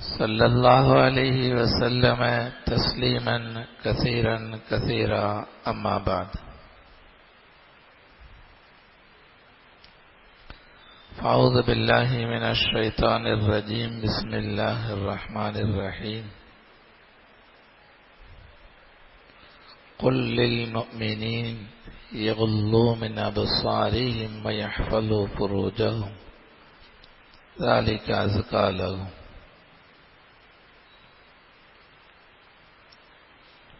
صلى الله عليه وسلم تسليما كثيرا كثيرا. أما بعد فأعوذ بالله من الشيطان الرجيم. بسم الله الرحمن الرحيم. قل للمؤمنين يغضوا من أبصارهم ويحفظوا فروجهم. ذلك أزكى لهم.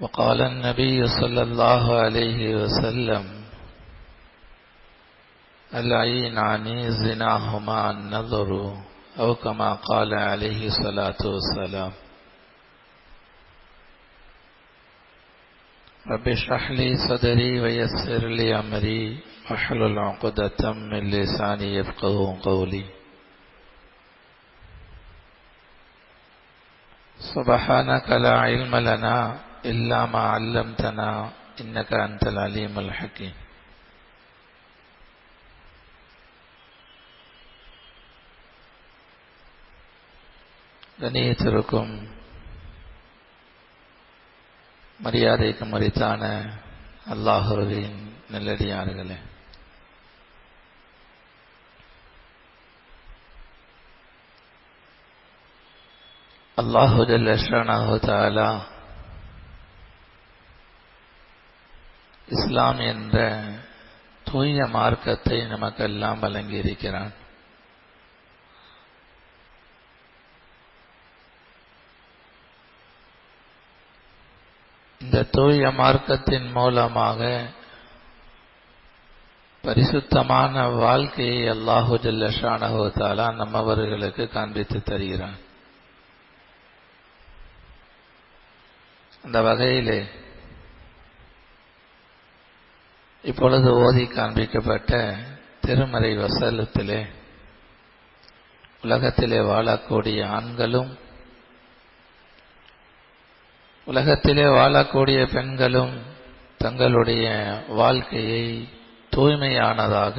وقال النبي صلى الله عليه وسلم العينان زناهما النظر أو كما قال عليه الصلاة والسلام. رب اشرح لي صدري ويسر لي أمري واحلل عقدة من لساني يفقه قولي. سبحانك لا علم لنا إلا ما علمتنا إنك أنت العليم الحكيم கணியத்திற்கும் மரியாதைக்கு மறித்தான அல்லாஹுவின் நல்லடியார்களே அல்லாஹு ஜல்லஷானாஹு தாலா இஸ்லாம் என்ற தூய மார்க்கத்தை நமக்கெல்லாம் வழங்கியிருக்கிறான். இந்த தூய மார்க்கத்தின் மூலமாக பரிசுத்தமான வாழ்க்கையை அல்லாஹு ஜல்லஷானஹு நம்மவர்களுக்கு காண்பித்து தருகிறான். அந்த வகையிலே இப்பொழுது ஓதி காண்பிக்கப்பட்ட திருமறை வசலத்திலே உலகத்திலே வாழக்கூடிய ஆண்களும் உலகத்திலே வாழக்கூடிய பெண்களும் தங்களுடைய வாழ்க்கையை தூய்மையானதாக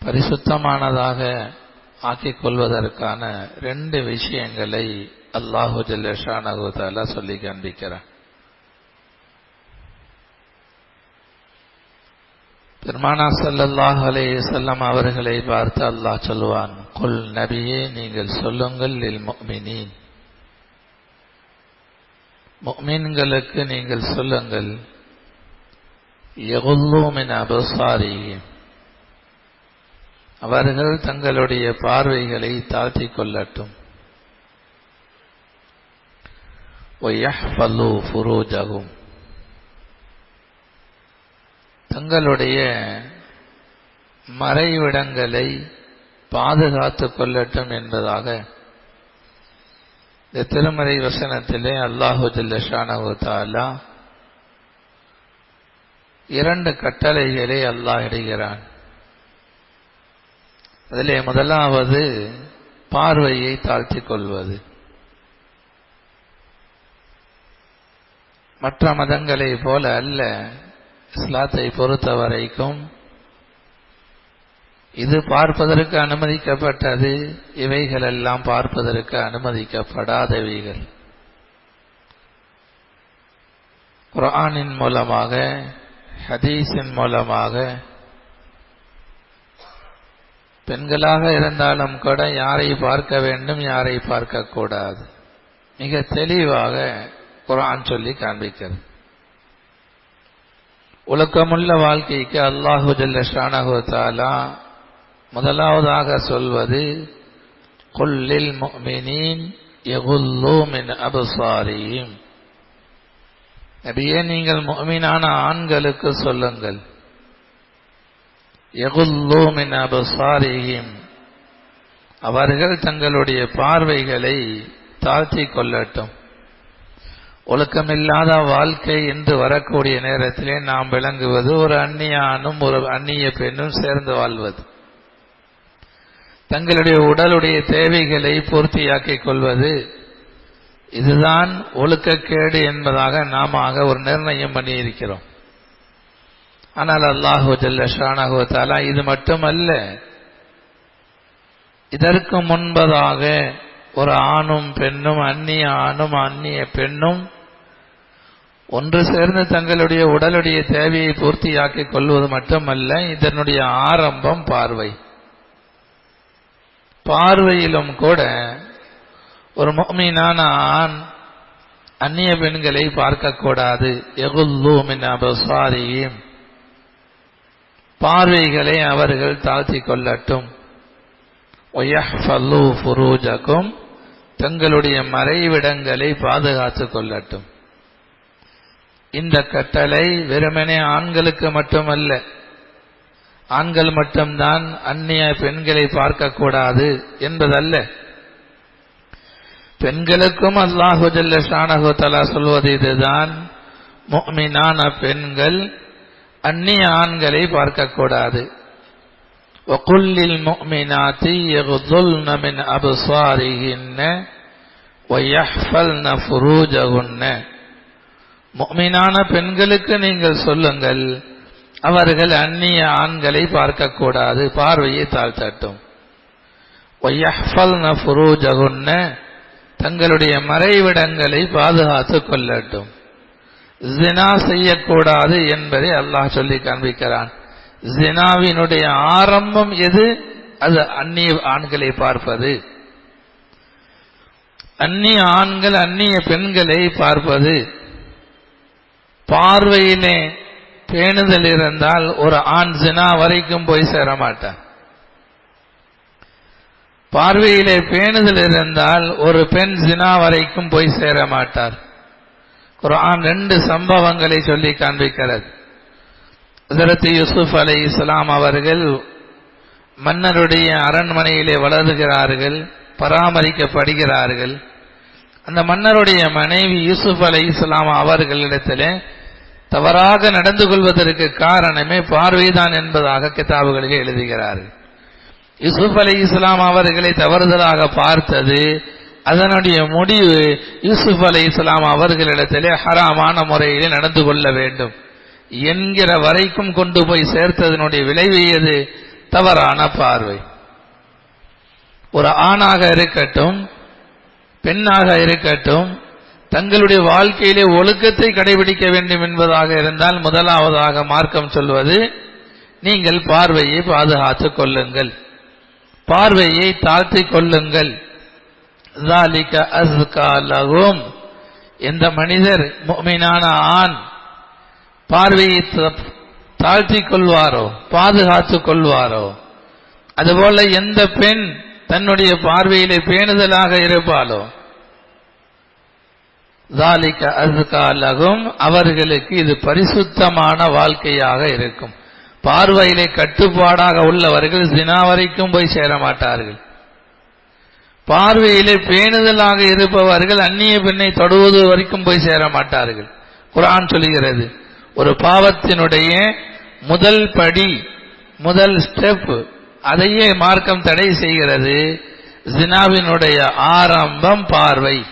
பரிசுத்தமானதாக ஆக்கிக் கொள்வதற்கான ரெண்டு விஷயங்களை அல்லாஹு ஜல்லஷானகுதாலா சொல்லி காண்பிக்கிறார் பெருமானா சல்லல்லாஹ் அலே செல்லம் அவர்களை பார்த்து அல்லாஹ் சொல்லுவான் கொல் நபியே நீங்கள் சொல்லுங்கள் இல் முக்மினின் முக்மீன்களுக்கு நீங்கள் சொல்லுங்கள் எகுல்லூமின் அபசாரியும் அவர்கள் தங்களுடைய பார்வைகளை தாழ்த்திக் கொள்ளட்டும். ஒய்யஹ்ஃபல்லு ஃபுரூஜகும் தங்களுடைய மறைவிடங்களை பாதுகாத்துக் கொள்ளட்டும் என்பதாக இந்த திருமறை வசனத்திலே அல்லாஹு ஜல்லஷானு இரண்டு கட்டளைகளை அல்லாஹ் இடுகிறான். அதிலே முதலாவது பார்வையை தாழ்த்திக் கொள்வது. மற்ற மதங்களை போல அல்ல. இஸ்லாத்தை பொறுத்த வரைக்கும் இது பார்ப்பதற்கு அனுமதிக்கப்பட்டது. இவைகள் எல்லாம் பார்ப்பதற்கு அனுமதிக்கப்படாதவைகள். குரானின் மூலமாக ஹதீஸின் மூலமாக பெண்களாக இருந்தாலும் கூட யாரை பார்க்க வேண்டும் யாரை பார்க்க கூடாது மிக தெளிவாக குரான் சொல்லி காண்பிக்கிறது. உலக்கமுள்ள வாழ்க்கைக்கு அல்லாஹு ஜல்ல முதலாவதாக சொல்வது கொல்லில் முஃமினீன் யகுல்லூ மின் நபியே நீங்கள் மீனான ஆண்களுக்கு சொல்லுங்கள் யகுல்லூ மின் அவர்கள் தங்களுடைய பார்வைகளை தாழ்த்தி கொள்ளட்டும். ஒழுக்கமில்லாத வாழ்க்கை என்று வரக்கூடிய நேரத்திலே நாம் விளங்குவது ஒரு அந்நிய ஆணும் ஒரு அந்நிய பெண்ணும் சேர்ந்து வாழ்வது. தங்களுடைய உடலுடைய தேவைகளை பூர்த்தியாக்கிக் கொள்வது. இதுதான் ஒழுக்கக்கேடு என்பதாக நாம ஒரு நிர்ணயம் பண்ணியிருக்கிறோம். ஆனால் அல்லாஹு ஜல்ல ஷானஹு தாலா இது மட்டுமல்ல. இதற்கு முன்பதாக ஒரு ஆணும் பெண்ணும் அந்நிய ஆணும் அந்நிய பெண்ணும் ஒன்று சேர்ந்து தங்களுடைய உடலுடைய தேவையை பூர்த்தியாக்கிக் கொள்வது மட்டுமல்ல இதனுடைய ஆரம்பம் பார்வை. பார்வையிலும் கூட ஒரு மொமீனான ஆண் அந்நிய பெண்களை பார்க்கக்கூடாது. எகுல்லூமின் அபசாரியும் பார்வைகளை அவர்கள் தாழ்த்திக் கொள்ளட்டும். ஒயஃபல்லு ஃபுரூஜக்கும் தங்களுடைய மறைவிடங்களை பாதுகாத்துக் கொள்ளட்டும் இந்த கட்டளை வெறுமனே ஆண்களுக்கு மட்டுமல்ல ஆண்கள் மட்டும்தான் அந்நிய பெண்களை பார்க்கக்கூடாது என்பதல்ல பெண்களுக்கும் அல்லாஹு ஜல்ல ஷானஹு தலா சொல்வது இதுதான் முஃமினான பெண்கள் அந்நிய ஆண்களை பார்க்கக்கூடாது وقل للمؤمنات يغضلن من أبصارهن ஒய்யஃபல்ன ஃபுரூஜகுன்ன மீனான பெண்களுக்கு நீங்கள் சொல்லுங்கள் அவர்கள் அந்நிய ஆண்களை பார்க்கக்கூடாது பார்வையை தாழ்த்தட்டும். ஒய்யஃபல்ன ஃபுரூஜகுன்ன தங்களுடைய மறைவிடங்களை பாதுகாத்துக் கொள்ளட்டும். ஜினா செய்யக்கூடாது என்பதை அல்லாஹ் சொல்லி காண்பிக்கிறான். ஜினாவினுடைய ஆரம்பம் எது? அது அந்நிய ஆண்களை பார்ப்பது. அந்நிய ஆண்கள் அந்நிய பெண்களை பார்ப்பது. பார்வையிலே பேணுதல் இருந்தால் ஒரு ஆண் ஜினா வரைக்கும் போய் சேர மாட்டார் பார்வையிலே பேணுதல் இருந்தால் ஒரு பெண் ஜினா வரைக்கும் போய் சேர மாட்டார். குர்ஆன் ரெண்டு சம்பவங்களை சொல்லி காண்பிக்கிறது. ஹசரத் யூசுப் அலை இஸ்லாம் அவர்கள் மன்னருடைய அரண்மனையிலே வளருகிறார்கள். பராமரிக்கப்படுகிறார்கள். அந்த மன்னருடைய மனைவி யூசுப் அலை இஸ்லாம் அவர்களிடத்திலே தவறாக நடந்து கொள்வதற்கு காரணமே பார்வைதான் என்பதாக கிதாபுகளில் எழுதுகிறார்கள். யூசுப் அலி இஸ்லாம் அவர்களை தவறுதலாக பார்த்தது அதனுடைய முடிவு யூசுப் அலி இஸ்லாம் அவர்களிடத்திலே ஹராமான முறையிலே நடந்து கொள்ள வேண்டும் என்கிற வரைக்கும் கொண்டு போய் சேர்த்ததனுடைய விளைவு எது? தவறான பார்வை. ஒரு ஆணாக இருக்கட்டும் பெண்ணாக இருக்கட்டும் தங்களுடைய வாழ்க்கையிலே ஒழுக்கத்தை கடைபிடிக்க வேண்டும் என்பதாக இருந்தால் முதலாவதாக மார்க்கம் சொல்வது நீங்கள் பார்வையை பாதுகாத்து கொள்ளுங்கள். பார்வையை தாழ்த்தி கொள்ளுங்கள். எந்த மனிதர் மீனான ஆண் பார்வையை தாழ்த்திக் கொள்வாரோ பாதுகாத்து கொள்வாரோ அதுபோல எந்த பெண் தன்னுடைய பார்வையிலே பேணுதலாக இருப்பாளோ? தாலிக்க அசுகாலகும் அவர்களுக்கு இது பரிசுத்தமான வாழ்க்கையாக இருக்கும். பார்வையிலே கட்டுப்பாடாக உள்ளவர்கள் தினா வரைக்கும் போய் சேர மாட்டார்கள். பார்வையிலே பேணுதலாக இருப்பவர்கள் அந்நிய பெண்ணை தொடுவது வரைக்கும் போய் சேர மாட்டார்கள். குரான் சொல்கிறது ஒரு பாவத்தினுடைய முதல் படி முதல் ஸ்டெப் அதையே மார்க்கம் தடை செய்கிறது. ஜினாவினுடைய ஆரம்பம் பார்வை.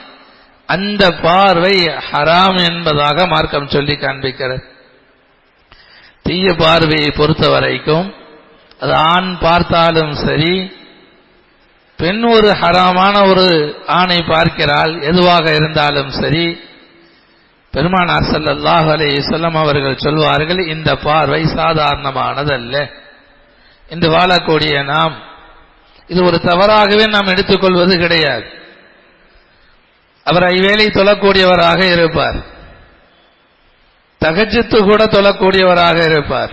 அந்த பார்வை ஹராம் என்பதாக மார்க்கம் சொல்லி காண்பிக்கிறது. தீய பார்வையை பொறுத்த வரைக்கும் அது ஆண் பார்த்தாலும் சரி பெண் ஒரு ஹராமான ஒரு ஆணை பார்க்கிறாள் எதுவாக இருந்தாலும் சரி பெருமானார் ஸல்லல்லாஹு அலைஹி அவர்கள் சொல்வார்கள் இந்த பார்வை சாதாரணமானதல்ல. இன்று வாழக்கூடிய நாம் இது ஒரு தவறாகவே நாம் எடுத்துக்கொள்வது கிடையாது. அவர் ஐவேளை தொழக்கூடியவராக இருப்பார். தகஜத்து கூட தொழக்கூடியவராக இருப்பார்.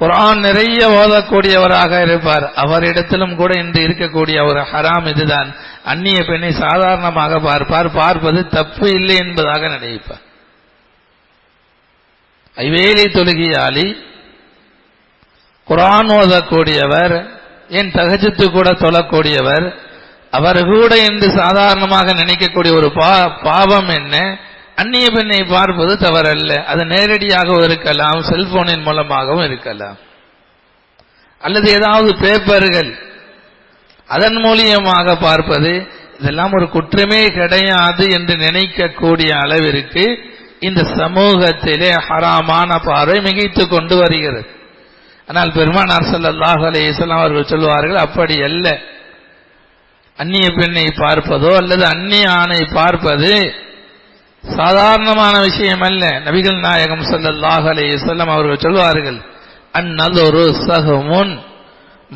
குரான் நிறைய ஓதக்கூடியவராக இருப்பார். அவரிடத்திலும் கூட இன்று இருக்கக்கூடிய ஒரு ஹராம் இதுதான். அந்நிய பெண்ணை சாதாரணமாக பார்ப்பார். பார்ப்பது தப்பு இல்லை என்பதாக நினைப்பார். ஐவேலி தொழுகியாளி குரான் ஓதக்கூடியவர் என் தகஜத்து கூட சொல்லக்கூடியவர் அவர் கூட இன்று சாதாரணமாக நினைக்கக்கூடிய ஒரு பாவம் என்ன அந்நிய பெண்ணை பார்ப்பது தவறல்ல. அது நேரடியாகவும் இருக்கலாம் செல்போனின் மூலமாகவும் இருக்கலாம். அல்லது ஏதாவது பேப்பர்கள் அதன் மூலியமாக பார்ப்பது இதெல்லாம் ஒரு குற்றமே கிடையாது என்று நினைக்கக்கூடிய அளவிற்கு இந்த சமூகத்திலே ஹராமான பார்வை மிகைத்து கொண்டு வருகிறது. ஆனால் பெருமானார் சல்லாஹ் அலைஹி வஸல்லம் அவர்கள் சொல்வார்கள் அப்படி அல்ல. அந்நிய பெண்ணை பார்ப்பதோ அல்லது அந்நிய ஆணை பார்ப்பது சாதாரணமான விஷயம் அல்ல. நபிகள் நாயகம் சல்லாஹ் அலைஹி வஸல்லம் அவர்கள் சொல்வார்கள் அந்நதொரு சஹமுன்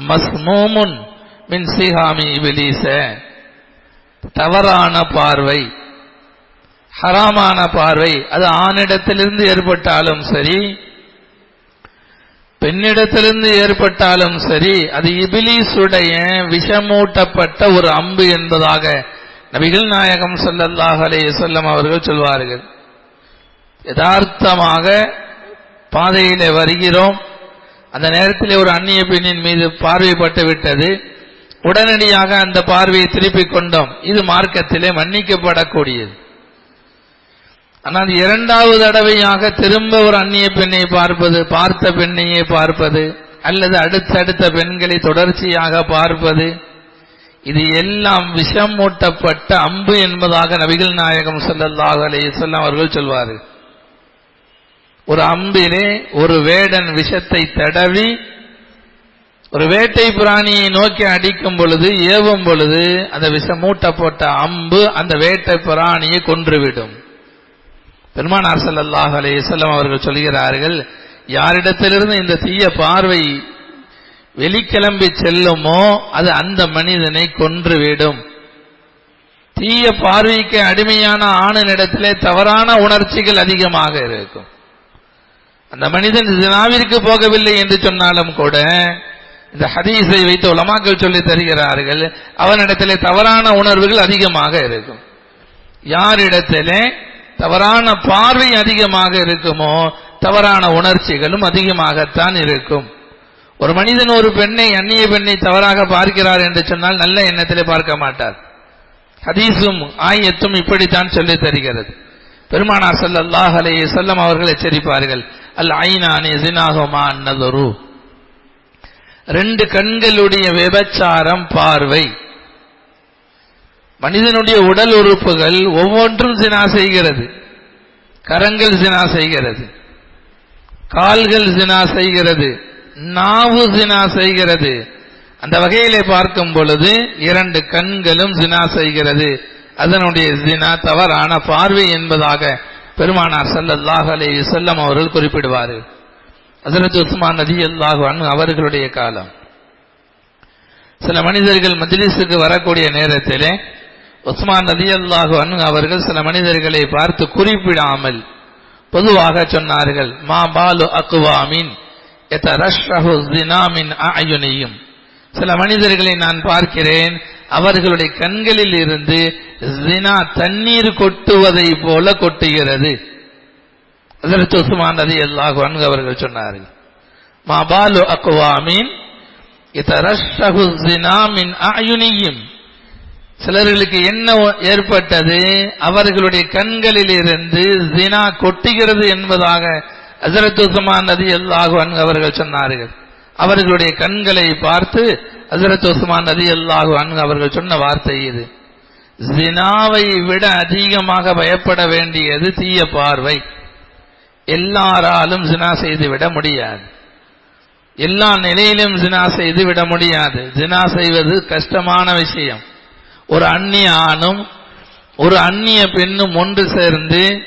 மஸ்மூமுன் மின் சிஹாமி இபிலீச தவறான பார்வை ஹராமான பார்வை அது ஆணிடத்திலிருந்து ஏற்பட்டாலும் சரி பெண்ணிடத்திலிருந்து ஏற்பட்டாலும் சரி அது இபிலிசுடைய விஷமூட்டப்பட்ட ஒரு அம்பு என்பதாக நபிகள் நாயகம் சல்லல்லாஹ் அலே வஸல்லம் அவர்கள் சொல்வார்கள். யதார்த்தமாக பாதையிலே வருகிறோம். அந்த நேரத்தில் ஒரு அந்நிய பெண்ணின் மீது பார்வைப்பட்டு விட்டது. உடனடியாக அந்த பார்வையை திருப்பிக் கொண்டோம். இது மார்க்கத்திலே மன்னிக்கப்படக்கூடியது. ஆனால் இரண்டாவது தடவையாக திரும்ப ஒரு அந்நிய பெண்ணை பார்ப்பது பார்த்த பெண்ணையே பார்ப்பது அல்லது அடுத்தடுத்த பெண்களை தொடர்ச்சியாக பார்ப்பது இது எல்லாம் விஷம் மூட்டப்பட்ட அம்பு என்பதாக நபிகள் நாயகம் ஸல்லல்லாஹு அலைஹி அவர்கள் சொல்வார்கள். ஒரு அம்பிலே ஒரு வேடன் விஷத்தை தடவி ஒரு வேட்டை பிராணியை நோக்கி அடிக்கும் பொழுது ஏவும் பொழுது அந்த விஷம் மூட்டப்பட்ட அம்பு அந்த வேட்டை பிராணியை கொன்றுவிடும். பெருமானார் ஸல்லல்லாஹு அலைஹி அவர்கள் சொல்கிறார்கள் யாரிடத்திலிருந்து இந்த தீய பார்வை வெளிக்கிளம்பி செல்லுமோ அது அந்த மனிதனை கொன்றுவிடும். தீய பார்வைக்கு அடிமையான ஆணினிடத்திலே தவறான உணர்ச்சிகள் அதிகமாக இருக்கும். அந்த மனிதன் ஜினாவிற்கு போகவில்லை என்று சொன்னாலும் கூட இந்த ஹதீஸை வைத்து உலமாக்கள் சொல்லி தருகிறார்கள் அவனிடத்திலே தவறான உணர்வுகள் அதிகமாக இருக்கும். யாரிடத்திலே தவறான பார்வை அதிகமாக இருக்குமோ தவறான உணர்ச்சிகளும் அதிகமாகத்தான் இருக்கும். ஒரு மனிதன் ஒரு பெண்ணை அந்நிய பெண்ணை தவறாக பார்க்கிறார் என்று சொன்னால் நல்ல எண்ணத்திலே பார்க்க மாட்டார். ஹதீஸும் ஆயத்தும் இப்படித்தான் சொல்லித் தருகிறது. பெருமானார் ஸல்லல்லாஹு அலைஹி வஸல்லம் அவர்கள் எச்சரிப்பார்கள். அல் ஐநானே ஜினாஹுமா அன்னதொரு ரெண்டு கண்களுடைய விபச்சாரம் பார்வை. மனிதனுடைய உடல் உறுப்புகள் ஒவ்வொன்றும் சினா செய்கிறது. கரங்கள் சினா செய்கிறது. கால்கள் சினா செய்கிறது. நாவு சினா செய்கிறது. அந்த வகையிலே பார்க்கும் பொழுது இரண்டு கண்களும் சினா செய்கிறது. அதனுடைய சினா தவறான பார்வை என்பதாக பெருமானார் சல்லல்லாஹ் அலைஹி செல்லம் அவர்கள் குறிப்பிடுவார்கள். ஹஜரத் உஸ்மான் நதி அல்லாஹான் அவர்களுடைய காலம். சில மனிதர்கள் மஜ்லிஸுக்கு வரக்கூடிய நேரத்திலே உஸ்மான் ரலியல்லாஹு அன்ஹு அவர்கள் சில மனிதர்களை பார்த்து குறிப்பிடாமல் பொதுவாக சொன்னார்கள் மா பாலு அக்குவாமின் எத்தரஷ்ரஹு சில மனிதர்களை நான் பார்க்கிறேன் அவர்களுடைய கண்களில் இருந்து ஜினா தண்ணீர் கொட்டுவதை போல கொட்டுகிறது. அதற்கு உஸ்மான் நதி அல்லாஹு அன்கு அவர்கள் சொன்னார்கள் மா பாலு அக்குவாமின் இதரஷகு ஜினா மின் அயுனியும் சிலர்களுக்கு என்ன ஏற்பட்டது? அவர்களுடைய கண்களில் இருந்து ஜினா கொட்டுகிறது என்பதாக ஹசரத் உஸ்மான் நதி அல்லாஹு அவர்கள் சொன்னார்கள். அவர்களுடைய கண்களை பார்த்து ஹசரத் உஸ்மான் நதி அல்லாஹு அவர்கள் சொன்ன வார்த்தை இது. ஜினாவை விட அதிகமாக பயப்பட வேண்டியது தீய பார்வை. எல்லாராலும் ஜினா செய்து விட முடியாது. எல்லா நிலையிலும் ஜினா செய்து விட முடியாது. ஜினா செய்வது கஷ்டமான விஷயம். ஒரு அந்நிய ஆணும் ஒரு அந்நிய பெண்ணும் ஒன்று சேர்ந்து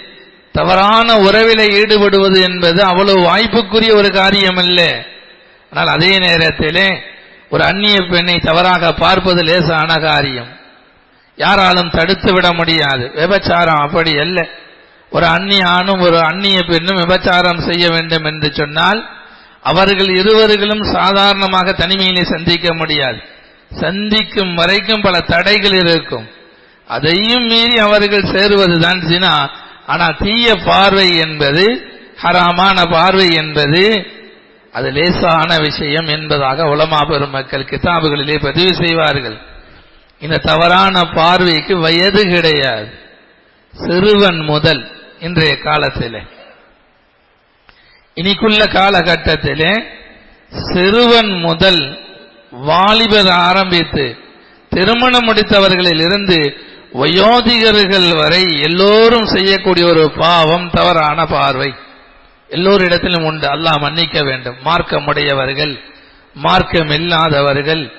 தவறான உறவில ஈடுபடுவது என்பது அவ்வளவு வாய்ப்புக்குரிய ஒரு காரியம் அல்ல ஆனால் அதே நேரத்திலே ஒரு அந்நிய பெண்ணை தவறாக பார்ப்பது லேசான காரியம். யாராலும் தடுத்து விட முடியாது. விபச்சாரம் அப்படி அல்ல. ஒரு அந்நிய ஆணும் ஒரு அந்நிய பெண்ணும் விபச்சாரம் செய்ய வேண்டும் என்று சொன்னால் அவர்கள் இருவர்களும் சாதாரணமாக தனிமையிலே சந்திக்க முடியாது. சந்திக்கும் வரைக்கும் பல தடைகள் இருக்கும். அதையும் மீறி அவர்கள் சேருவதுதான் சினா. ஆனால் தீய பார்வை என்பது ஹராமான பார்வை என்பது அது லேசான விஷயம் என்பதாக உலமா பெருமக்கள் கிதாபுகளிலே பதிவு செய்வார்கள். இந்த தவறான பார்வைக்கு வயது கிடையாது. சிறுவன் முதல் இன்றைய காலத்திலே. இனிக்குள்ள காலகட்டத்திலே சிறுவன் முதல் வாலிபர் ஆரம்பித்து திருமணம் முடித்தவர்களில் இருந்து வயோதிகர்கள் வரை எல்லோரும் செய்யக்கூடிய ஒரு பாவம் தவறான பார்வை. எல்லோரிடத்திலும் உண்டு. அல்லாஹ் மன்னிக்க வேண்டும். மார்க்கமுடையவர்கள் மார்க்கம் இல்லாதவர்கள்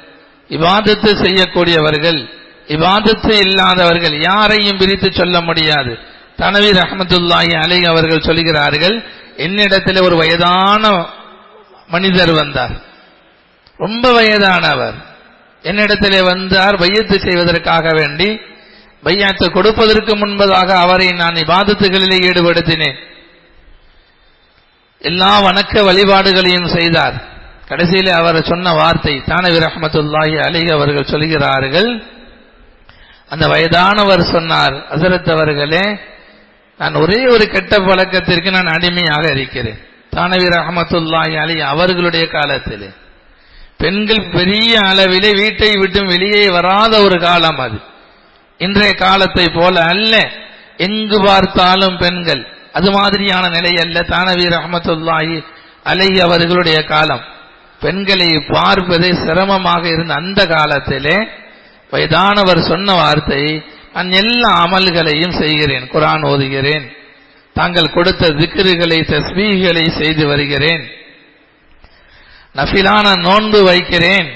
இவாதத்து செய்யக்கூடியவர்கள் இவாதத்து இல்லாதவர்கள் யாரையும் பிரித்து சொல்ல முடியாது. தனவீர் அஹமதுல்லாஹி அலை அவர்கள் சொல்கிறார்கள் என்னிடத்தில் ஒரு வயதான மனிதர் வந்தார். ரொம்ப வயதானவர். என்னிடத்திலே வந்தார் பையத்து செய்வதற்காக வேண்டி பையாத்து கொடுப்பதற்கு முன்பதாக அவரை நான் இபாதத்துகளிலே ஈடுபடுத்தினேன். எல்லா வணக்க வழிபாடுகளையும் செய்தார். கடைசியில் அவர் சொன்ன வார்த்தை தானவி ரஹமத்துல்லாஹி அலி அவர்கள் சொல்கிறார்கள். அந்த வயதானவர் சொன்னார் அசரத் அவர்களே நான் ஒரே ஒரு கெட்ட பழக்கத்திற்கு நான் அடிமையாக இருக்கிறேன். தானவி ரஹமத்துல்லாஹி அலி அவர்களுடைய காலத்திலே. பெண்கள் பெரிய அளவிலே வீட்டை விட்டு வெளியே வராத ஒரு காலம் அது. இன்றைய காலத்தை போல அல்ல. எங்கு பார்த்தாலும் பெண்கள். அது மாதிரியான நிலை அல்ல தானவி ரஹமத்துல்லாஹி அலை அவர்களுடைய காலம். பெண்களை பார்ப்பதே சிரமமாக இருந்த அந்த காலத்திலே வயதானவர் சொன்ன வார்த்தை நான் எல்லா அமல்களையும் செய்கிறேன் குரான் ஓதுகிறேன். தாங்கள் கொடுத்த திக்ருகளை தஸ்பீகளை செய்து வருகிறேன். நஃபிலான நோன்பு வைக்கிறேன்.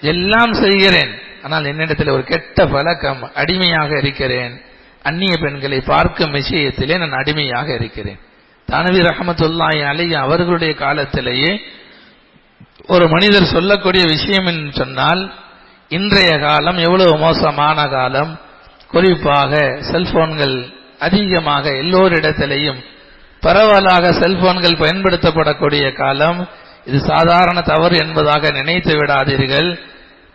எல்லாம் செய்கிறேன். ஆனால் என்னிடத்தில் ஒரு கெட்ட பழக்கம் அடிமையாக இருக்கிறேன். அந்நிய பெண்களை பார்க்கும் விஷயத்திலே நான் அடிமையாக இருக்கிறேன். தானவி ரஹமத்துல்லாய் அலி அவர்களுடைய காலத்திலேயே ஒரு மனிதர் சொல்லக்கூடிய விஷயம் என்று சொன்னால் இன்றைய காலம் எவ்வளவு மோசமான காலம். குறிப்பாக செல்போன்கள் அதிகமாக எல்லோரிடத்திலையும் பரவலாக செல்போன்கள் பயன்படுத்தப்படக்கூடிய காலம். இது சாதாரண தவறு என்பதாக நினைத்து விடாதீர்கள்.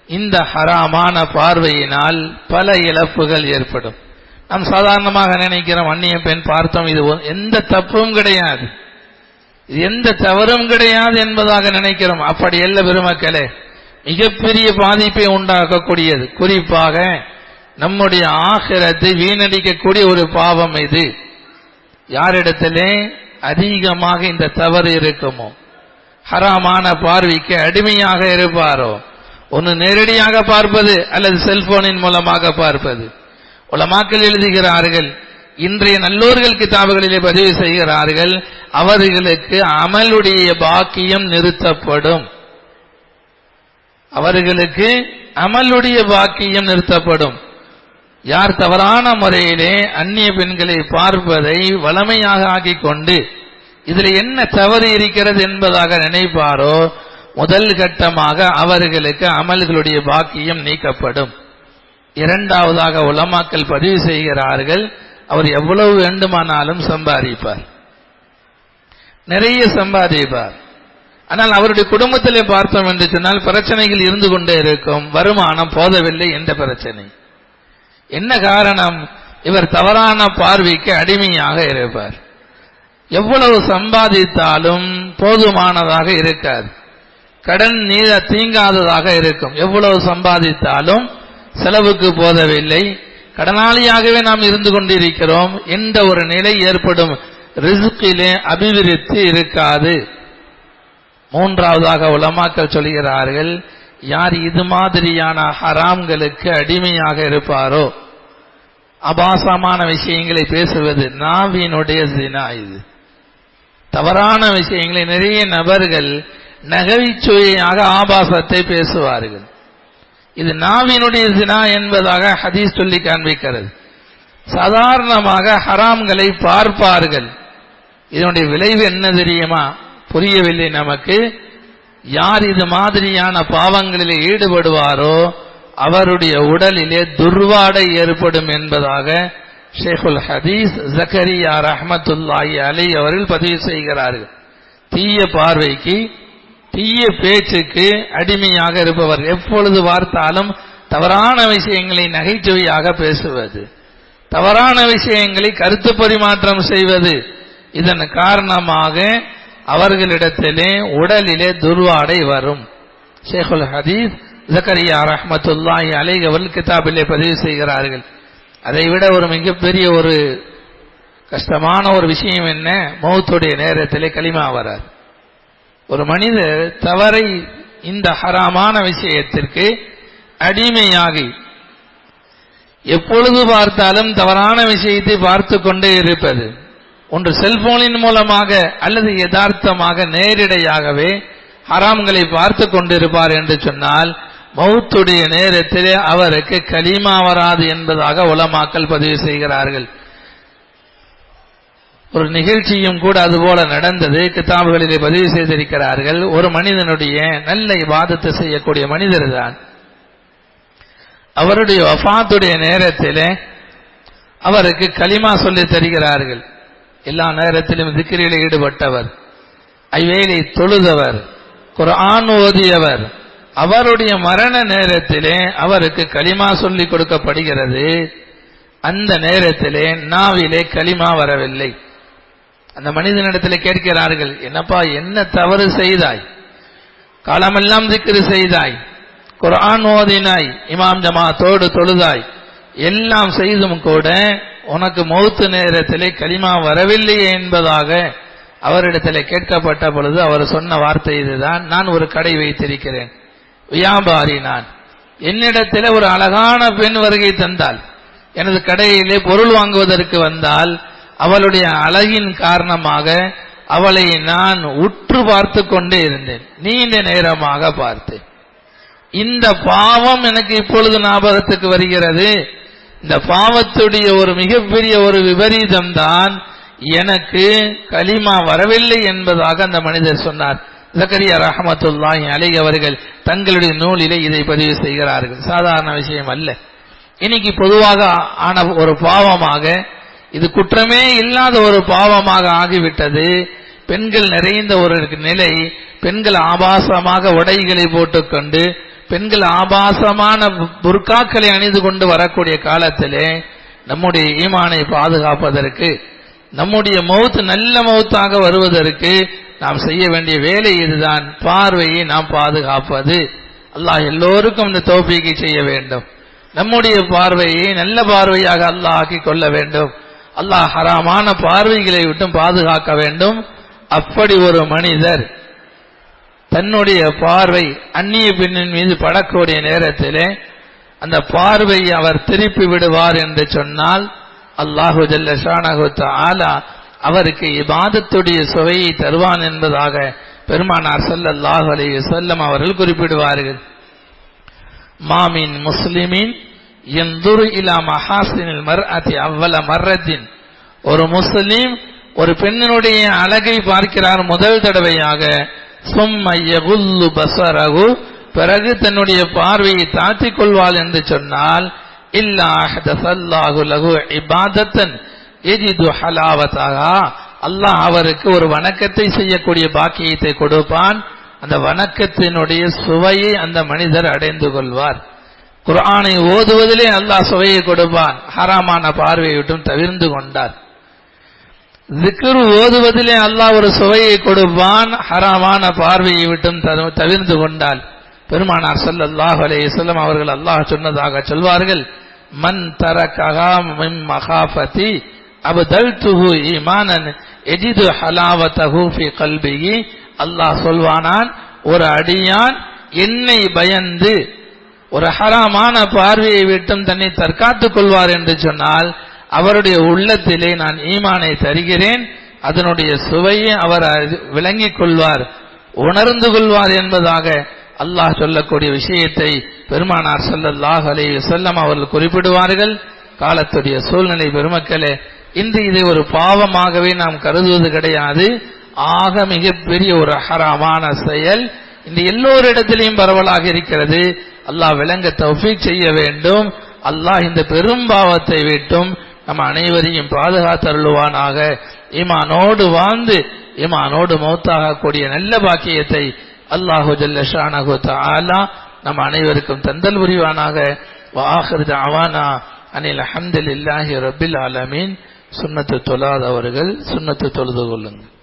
இந்த ஹராமான பார்வையினால் பல இழப்புகள் ஏற்படும். நாம் சாதாரணமாக நினைக்கிறோம் அந்நிய பெண் பார்த்தோம் இது எந்த தப்பும் கிடையாது. இது எந்த தவறும் கிடையாது என்பதாக நினைக்கிறோம். அப்படி அல்ல பெருமக்களே. மிகப்பெரிய பாதிப்பை உண்டாக்கக்கூடியது. குறிப்பாக நம்முடைய ஆகிரத்தை வீணடிக்கக்கூடிய ஒரு பாவம் இது. யாரிடத்திலே அதிகமாக இந்த தவறு இருக்குமோ? ஹராமான பார்வைக்கு அடிமையாக இருப்பாரோ? ஒன்று நேரடியாக பார்ப்பது அல்லது செல்போனின் மூலமாக பார்ப்பது? உலமாக்கள் எழுதுகிறார்கள் இன்றைய நல்லோர்கள் கிதாபுகளிலே பதிவு செய்கிறார்கள் அவர்களுக்கு அமலுடைய பாக்கியம் நிறுத்தப்படும். அவர்களுக்கு அமலுடைய பாக்கியம் நிறுத்தப்படும். யார் தவறான முறையிலே அந்நிய பெண்களை பார்ப்பதை வளமையாக ஆக்கிக் கொண்டு இதுல என்ன தவறு இருக்கிறது என்பதாக நினைப்பாரோ? முதல் கட்டமாக அவர்களுக்கு அமல்களுடைய பாக்கியம் நீக்கப்படும். இரண்டாவதாக உலமாக்கல் பதிவு செய்கிறார்கள் அவர் எவ்வளவு வேண்டுமானாலும் சம்பாதிப்பார். நிறைய சம்பாதிப்பார். ஆனால் அவருடைய குடும்பத்திலே பார்த்தோம் என்று சொன்னால் பிரச்சனைகள் இருந்து கொண்டே இருக்கும் வருமானம் போதவில்லை என்ற பிரச்சனை. என்ன காரணம்? இவர் தவறான பார்வைக்கு அடிமையாக இருப்பார். எவ்வளவு சம்பாதித்தாலும் போதுமானதாக இருக்காது. கடன் நீத தீங்காததாக இருக்கும். எவ்வளவு சம்பாதித்தாலும் செலவுக்கு போதவில்லை. கடனாளியாகவே நாம் இருந்து கொண்டிருக்கிறோம். என்ற ஒரு நிலை ஏற்படும் ரிசுக்கிலே அபிவிருத்தி இருக்காது. மூன்றாவதாக உலமாக்கள் சொல்கிறார்கள் யார் இது மாதிரியான ஹராம்களுக்கு அடிமையாக இருப்பாரோ? அபாசமான விஷயங்களை பேசுவது நாவினுடைய தினா இது. தவறான விஷயங்களை நிறைய நபர்கள் நகைச்சுவையாக ஆபாசத்தை பேசுவார்கள். இது நாவினுடைய சினா என்பதாக ஹதீஸ் சொல்லி காண்பிக்கிறது. சாதாரணமாக ஹராம்களை பார்ப்பார்கள். இதனுடைய விளைவு என்ன தெரியுமா? புரியவில்லை நமக்கு. யார் இது மாதிரியான பாவங்களில் ஈடுபடுவாரோ அவருடைய உடலிலே துர்வாடை ஏற்படும் என்பதாக ஷேகுல் ஹதீஸ் ஜக்கரியா ரஹமத்துல்லாஹி அலி அவர்கள் பதிவு செய்கிறார்கள். தீய பார்வைக்கு தீய பேச்சுக்கு அடிமையாக இருப்பவர் எப்பொழுது பார்த்தாலும் தவறான விஷயங்களை நகைச்சுவையாக பேசுவது தவறான விஷயங்களை கருத்து பரிமாற்றம் செய்வது இதன் காரணமாக அவர்களிடத்திலே உடலிலே துர்வாடை வரும். ஷேகுல் ஹதீஸ் ஜக்கரியா ரஹமத்துல்லாஹி அலை அவர்கள் கிதாபிலே பதிவு செய்கிறார்கள். அதை விட ஒரு மிகப்பெரிய ஒரு கஷ்டமான ஒரு விஷயம் என்ன? மௌத்துடைய நேரத்திலே களிமா வராது ஒரு மனிதர் தவறை இந்த ஹராமான விஷயத்திற்கு அடிமையாகி எப்பொழுது பார்த்தாலும் தவறான விஷயத்தை பார்த்து கொண்டே இருப்பது ஒன்று செல்போனின் மூலமாக அல்லது யதார்த்தமாக நேரிடையாகவே ஹராம்களை பார்த்து கொண்டிருப்பார் என்று சொன்னால் மௌத்துடைய நேரத்திலே அவருக்கு கலிமா வராது என்பதாக உலமாக்கல் பதிவு செய்கிறார்கள். ஒரு நிகழ்ச்சியும் கூட அதுபோல நடந்தது. கிதாபுகளிலே பதிவு செய்திருக்கிறார்கள். ஒரு மனிதனுடைய நல்ல இபாதத்தை செய்யக்கூடிய மனிதர் தான் அவருடைய வஃபாத்துடைய நேரத்திலே அவருக்கு களிமா சொல்லி தருகிறார்கள். எல்லா நேரத்திலும் திக்கிரியில் ஈடுபட்டவர். ஐவேலை தொழுதவர். குர்ஆன் ஓதியவர். அவருடைய மரண நேரத்திலே அவருக்கு களிமா சொல்லி கொடுக்கப்படுகிறது. அந்த நேரத்திலே நாவிலே களிமா வரவில்லை. அந்த மனிதனிடத்தில் கேட்கிறார்கள் என்னப்பா என்ன தவறு செய்தாய்? காலமெல்லாம் திக்ரு செய்தாய். குரான் ஓதினாய் இமாம் ஜமாத்தோடு தொழுதாய். எல்லாம் செய்தும் கூட உனக்கு மௌத்து நேரத்திலே களிமா வரவில்லையே என்பதாக அவரிடத்தில் கேட்கப்பட்ட பொழுது அவர் சொன்ன வார்த்தை இதுதான். நான் ஒரு கடை வைத்திருக்கிறேன். வியாபாரி நான். என்னிடத்தில் ஒரு அழகான பெண் வருகை தந்தால் எனது கடையிலே பொருள் வாங்குவதற்கு வந்தால் அவளுடைய அழகின் காரணமாக அவளை நான் உற்று பார்த்து கொண்டே இருந்தேன். நீண்ட நேரமாக பார்த்தேன். இந்த பாவம் எனக்கு இப்பொழுது ஞாபகத்துக்கு வருகிறது. இந்த பாவத்துடைய ஒரு மிகப்பெரிய ஒரு விபரீதம் தான் எனக்கு கலிமா வரவில்லை என்பதாக அந்த மனிதர் சொன்னார். ஜக்கரியா ரஹமத்துல்லாஹி அலை அவர்கள் தங்களுடைய நூலிலே இதை பதிவு செய்கிறார்கள். சாதாரண விஷயம் அல்ல. இன்னைக்கு பொதுவாக ஆன ஒரு பாவமாக இது குற்றமே இல்லாத ஒரு பாவமாக ஆகிவிட்டது. பெண்கள் நிறைந்த ஒரு நிலை பெண்கள் ஆபாசமாக உடைகளை போட்டுக்கொண்டு பெண்கள் ஆபாசமான புர்காக்களை அணிந்து கொண்டு வரக்கூடிய காலத்திலே நம்முடைய ஈமானை பாதுகாப்பதற்கு நம்முடைய மௌத்து நல்ல மௌத்தாக வருவதற்கு நாம் செய்ய வேண்டிய வேலை இதுதான். பார்வையை நாம் பாதுகாப்பது. அல்லாஹ் எல்லோருக்கும் இந்த தோப்பிக்கை செய்ய வேண்டும். நம்முடைய பார்வையை நல்ல பார்வையாக அல்லாஹ் ஆக்கி கொள்ள வேண்டும். அல்லாஹ் ஹராமான பார்வைகளை விட்டும் பாதுகாக்க வேண்டும். அப்படி ஒரு மனிதர் தன்னுடைய பார்வை அந்நிய பெண்ணின் மீது படக்கூடிய நேரத்திலே அந்த பார்வையை அவர் திருப்பி விடுவார் என்று சொன்னால் அல்லாஹு ஜல்லஷானஹு ஆலா அவருக்கு இபாதத்துடைய சுவையை தருவான் என்பதாக பெருமானார் ஸல்லல்லாஹு அலைஹி வஸல்லம் அவர்கள் குறிப்பிடுவார்கள். மாமின் முஸ்லிமின் எந்துரு இலா மஹாசினில் மர்அதி அவ்வள மர்ரத்தின் ஒரு முஸ்லிம் ஒரு பெண்ணினுடைய அழகை பார்க்கிறார் முதல் தடவையாக. சும்ம யகுல்லு பசரகு பிறகு தன்னுடைய பார்வையை தாத்திக் கொள்வாள் என்று சொன்னால் இல்லாஹ அஹ்தஸல்லாஹு லகு இபாதத்தன். எஜிது ஹலாவதஹா அல்லாஹ் அவருக்கு ஒரு வணக்கத்தை செய்யக்கூடிய பாக்கியத்தை கொடுப்பான். அந்த வணக்கத்தினுடைய சுவையை அந்த மனிதர் அடைந்து கொள்வார். குரானை ஓதுவதிலே அல்லாஹ் சுவையை கொடுப்பான். ஹராமான பார்வையை விட்டும் தவிர்ந்து கொண்டார். திக்ரு ஓதுவதிலே அல்லாஹ் ஒரு சுவையை கொடுப்பான். ஹராமான பார்வையை விட்டும் தரு- தவிர்ந்து கொண்டால். பெருமானார் ஸல்லல்லாஹு அல்லாஹ் வஸல்லம் அவர்கள் அல்லாஹ் சொன்னதாக சொல்வார்கள். மன் தரகஹா மின் மகாபதி அபதல்துஹு ஈமானன் எஜிது ஹலாவத்தஹு ஃபி கல்பிஹி அல்லாஹ் சொல்வானான் ஒரு அடியான் என்னை பயந்து ஒரு ஹராமான பார்வையை விட்டும் தன்னை தற்காத்துக் கொள்வார் என்று சொன்னால் அவருடைய உள்ளத்திலே நான் ஈமானை தருகிறேன். அதனுடைய சுவையை அவர் விளங்கிக் கொள்வார் உணர்ந்து கொள்வார் என்பதாக அல்லாஹ் சொல்லக்கூடிய விஷயத்தை பெருமானார் ஸல்லல்லாஹு அலைஹி செல்லம் அவர்கள் குறிப்பிடுவார்கள். காலத்துடைய சூழ்நிலை பெருமக்களே இன்று இதை ஒரு பாவமாகவே நாம் கருதுவது கிடையாது. ஆக மிகப்பெரிய ஒரு அஹராமான செயல். இந்த எல்லோரிடத்திலையும் பரவலாக இருக்கிறது. அல்லாஹ் விளங்க தௌஃபீக் செய்ய வேண்டும். அல்லாஹ் இந்த பெரும் பாவத்தை விட்டும் நம் அனைவரையும் பாதுகாத்தருள்வானாக. ஈமானோடு வாழ்ந்து ஈமானோடு மௌத்தாகக்கூடிய நல்ல பாக்கியத்தை அல்லாஹு ஜல்ல ஷானஹு நம் அனைவருக்கும் தந்தல் புரிவானாக. வாஹர் அவானா அனில் அல்ஹம்துலில்லாஹி ரபில் ஆலமீன். சுண்ணத்து தொழாதவர்கள் சுண்ணத்து தொழுது கொள்ளுங்கள்.